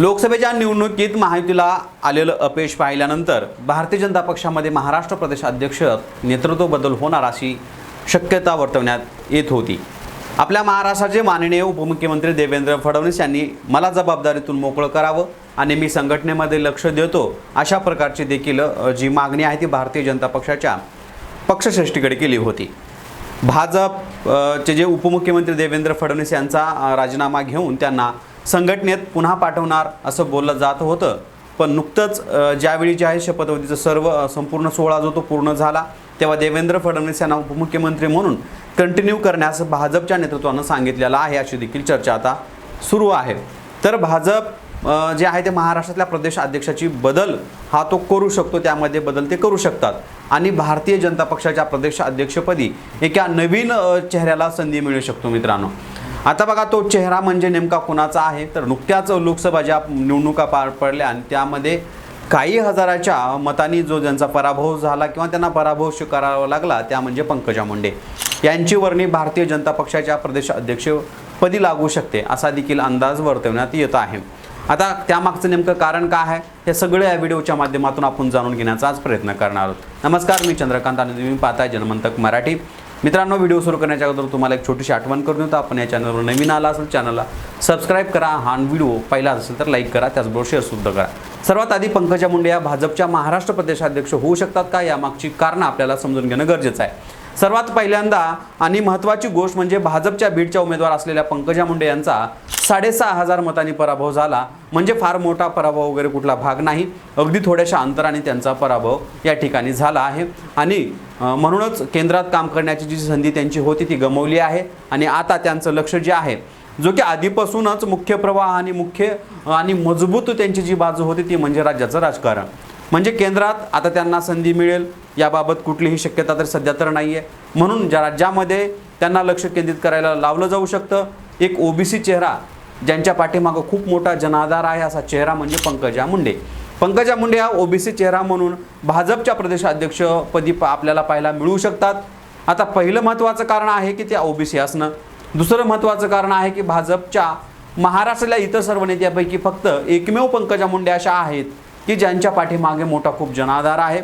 लोकसभेच्या निवडणुकीत महायुतीला आलेलं अपयश पाहिल्यानंतर भारतीय जनता पक्षामध्ये महाराष्ट्र प्रदेश अध्यक्ष नेतृत्व बदल होणार अशी शक्यता वर्तवण्यात येत होती. आपल्या महाराष्ट्राचे माननीय उपमुख्यमंत्री देवेंद्र फडणवीस यांनी मला जबाबदारीतून मोकळं करावं आणि मी संघटनेमध्ये लक्ष देतो अशा प्रकारची देखील जी मागणी आहे ती भारतीय जनता पक्षाच्या पक्षश्रेष्ठीकडे केली होती. भाजपचे जे उपमुख्यमंत्री देवेंद्र फडणवीस यांचा राजीनामा घेऊन त्यांना संघटनेत पुन्हा पाठवणार असं बोललं जात होतं. पण नुकतंच ज्यावेळी जे आहे शपथविधीचं सर्व संपूर्ण सोहळा जो तो पूर्ण झाला तेव्हा देवेंद्र फडणवीस यांना उपमुख्यमंत्री म्हणून कंटिन्यू करण्यास भाजपच्या नेतृत्वानं सांगितलेलं आहे अशी देखील चर्चा आता सुरू आहे. तर भाजप जे आहे ते महाराष्ट्रातल्या प्रदेश अध्यक्षाची बदल हा तो करू शकतो त्यामध्ये बदल ते करू शकतात. आणि भारतीय जनता पक्षाच्या प्रदेश अध्यक्षपदी एका नवीन चेहऱ्याला संधी मिळू शकतो मित्रांनो. आता बघा तो चेहरा म्हणजे नेमका कुणाचा आहे? तर नुकत्याच लोकसभा ज्या निवडणुका पार पडल्या आणि त्यामध्ये काही हजाराच्या मतांनी जो ज्यांचा पराभव झाला किंवा त्यांना पराभव स्वीकारावा लागला त्या म्हणजे पंकजा मुंडे. यांची वर्णी भारतीय जनता पक्षाच्या प्रदेश अध्यक्षपदी लागू शकते असा देखील अंदाज वर्तवण्यात येत आहे. आता त्यामागचं नेमकं कारण काय आहे? हे सगळं या व्हिडिओच्या माध्यमातून आपण जाणून घेण्याचा आज प्रयत्न करणार आहोत. नमस्कार मी चंद्रकांत आणि तुम्ही पाहताय जनमंतक मराठी. मित्रांनो व्हिडिओ सुरू करण्याच्या अगोदर तुम्हाला एक छोटीशी आठवण करून देतो. आपण या चॅनलवर नवीन आला असेल चॅनलला सबस्क्राईब करा. हा व्हिडिओ पहिला असेल तर लाईक करा त्याचबरोबर शेअरसुद्धा करा. सर्वात आधी पंकजा मुंडे या भाजपच्या महाराष्ट्र प्रदेशाध्यक्ष होऊ शकतात का? यामागची कारणं आपल्याला समजून घेणं गरजेचं आहे. सर्वात पहिल्यांदा आणि महत्त्वाची गोष्ट म्हणजे भाजपच्या बीडच्या उमेदवार असलेल्या पंकजा मुंडे यांचा साडेसहा हजार मतांनी पराभव झाला. म्हणजे फार मोठा पराभव वगैरे कुठला भाग नाही. अगदी थोड्याशा अंतराने त्यांचा पराभव या ठिकाणी झाला आहे. आणि म्हणूनच केंद्रात काम करण्याची जी संधी त्यांची होती ती गमवली आहे. आणि आता त्यांचं लक्ष जे आहे जो की आधीपासूनच मुख्य प्रवाह आणि मुख्य आणि मजबूत त्यांची जी बाजू होती ती म्हणजे राज्याचं राजकारण. म्हणजे केंद्रात आता त्यांना संधी मिळेल याबाबत कुठलीही शक्यता तर सध्या तर नाही आहे म्हणून ज्या राज्यामध्ये त्यांना लक्ष केंद्रित करायला लावलं जाऊ शकतं एक ओबीसी चेहरा ज्यांच्या पाठीमागं खूप मोठा जनाधार आहे असा चेहरा म्हणजे पंकजा मुंडे. पंकजा मुंडे हा ओबीसी चेहरा म्हणून भाजपच्या प्रदेशाध्यक्षपदी प- आपल्याला पाहायला मिळू शकतात. आता पहिलं महत्त्वाचं कारण आहे की त्या ओबीसी असणं. दुसरं महत्त्वाचं कारण आहे की भाजपच्या महाराष्ट्रातल्या इतर सर्व नेत्यापैकी फक्त एकमेव पंकजा मुंडे अशा आहेत की ज्यांच्या पाठीमागे मोठा खूप जनाधार आहे.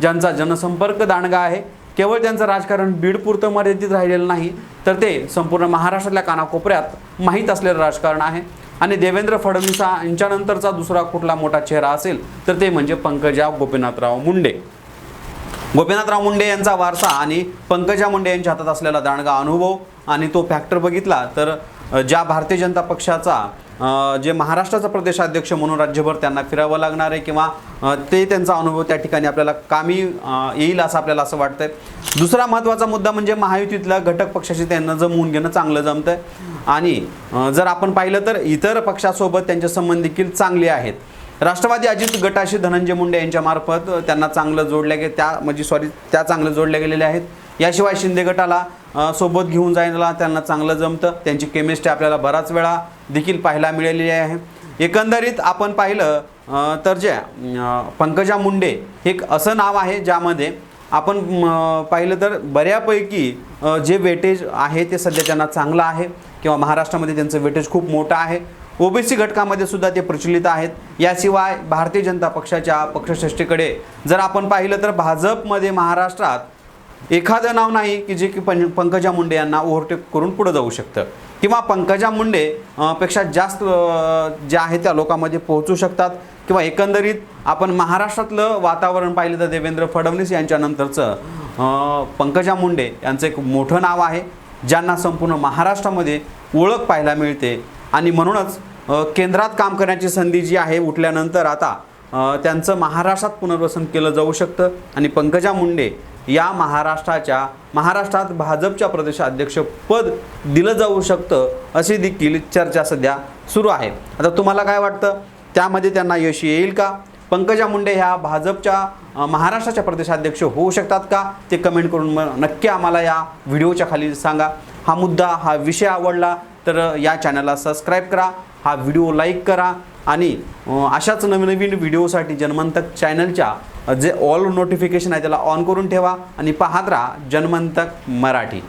ज्यांचा जनसंपर्क दांडगा आहे. केवळ त्यांचं राजकारण बीडपुरतं मर्यादित राहिलेलं नाही तर ते संपूर्ण महाराष्ट्रातल्या कानाकोपऱ्यात माहीत असलेलं राजकारण आहे. आणि देवेंद्र फडणवीस यांच्यानंतरचा दुसरा कुठला मोठा चेहरा असेल तर ते म्हणजे पंकजा गोपीनाथराव मुंडे. गोपीनाथराव मुंडे यांचा वारसा आणि पंकजा मुंडे यांच्या हातात असलेला दांडगा अनुभव आणि तो फॅक्टर बघितला तर ज्या भारतीय जनता पक्षाचा जे महाराष्ट्राचा प्रदेशाध्यक्ष म्हणून राज्यभर त्यांना फिरावं लागणार आहे किंवा ते त्यांचा अनुभव त्या ठिकाणी आपल्याला कामी येईल असं आपल्याला असं वाटतंय. दुसरा महत्त्वाचा मुद्दा म्हणजे महायुतीतल्या घटक पक्षाशी त्यांना जमवून घेणं चांगलं जमतंय. आणि जर आपण पाहिलं तर इतर पक्षासोबत त्यांचे संबंध देखील चांगले आहेत. राष्ट्रवादी अजित गटाशी धनंजय मुंडे यांच्यामार्फत त्यांना चांगलं जोडल्या गे त्या म्हणजे सॉरी त्या चांगलं जोडल्या गेलेल्या आहेत. याशिवाय शिंदे गटाला सोबत घेऊन जायला त्यांना चांगलं जमतं. त्यांची केमिस्ट्री आपल्याला बराच वेळा देखील पाहायला मिळालेली आहे. एकंदरीत आपण पाहिलं तर जे पंकजा मुंडे हे एक असं नाव आहे ज्यामध्ये आपण पाहिलं तर बऱ्यापैकी जे वेटेज आहे ते सध्या त्यांना चांगलं आहे. किंवा महाराष्ट्रामध्ये त्यांचं वेटेज खूप मोठं आहे. ओबीसी घटकामध्ये सुद्धा ते प्रचलित आहेत. याशिवाय भारतीय जनता पक्षाच्या पक्षश्रेष्ठीकडे जर आपण पाहिलं तर भाजपमध्ये महाराष्ट्रात एखादं नाव नाही की जे की पं पंकजा मुंडे यांना ओव्हरटेक करून पुढं जाऊ शकतं. किंवा पंकजा मुंडे पेक्षा जास्त जे ज्या त्या लोकांमध्ये पोहोचू शकतात. किंवा एकंदरीत आपण महाराष्ट्रातलं वातावरण पाहिलं तर देवेंद्र फडणवीस यांच्यानंतरचं पंकजा मुंडे यांचं एक मोठं नाव आहे ज्यांना संपूर्ण महाराष्ट्रामध्ये ओळख पाहायला मिळते. आणि म्हणूनच केंद्रात काम करण्याची संधी जी आहे उठल्यानंतर आता त्यांचं महाराष्ट्रात पुनर्वसन केलं जाऊ शकतं. आणि पंकजा मुंडे या महाराष्ट्राच्या महाराष्ट्रात भाजपच्या प्रदेशाध्यक्षपद दिलं जाऊ शकतं अशी देखील चर्चा सध्या सुरू आहे. आता तुम्हाला काय वाटतं? त्यामध्ये त्यांना यश येईल का? पंकजा मुंडे ह्या भाजपच्या महाराष्ट्राच्या प्रदेशाध्यक्ष होऊ शकतात का? ते कमेंट करून नक्की आम्हाला या व्हिडिओच्या खाली सांगा. हा मुद्दा हा विषय आवडला तर या चॅनलला सबस्क्राईब करा. हा व्हिडिओ लाईक करा. आणि अशाच नवीन व्हिडिओसाठी जनमंतक चॅनलच्या जे ऑल नोटिफिकेशन आहे त्याला ऑन करून ठेवा आणि पाहत राहा जनमंतक मराठी.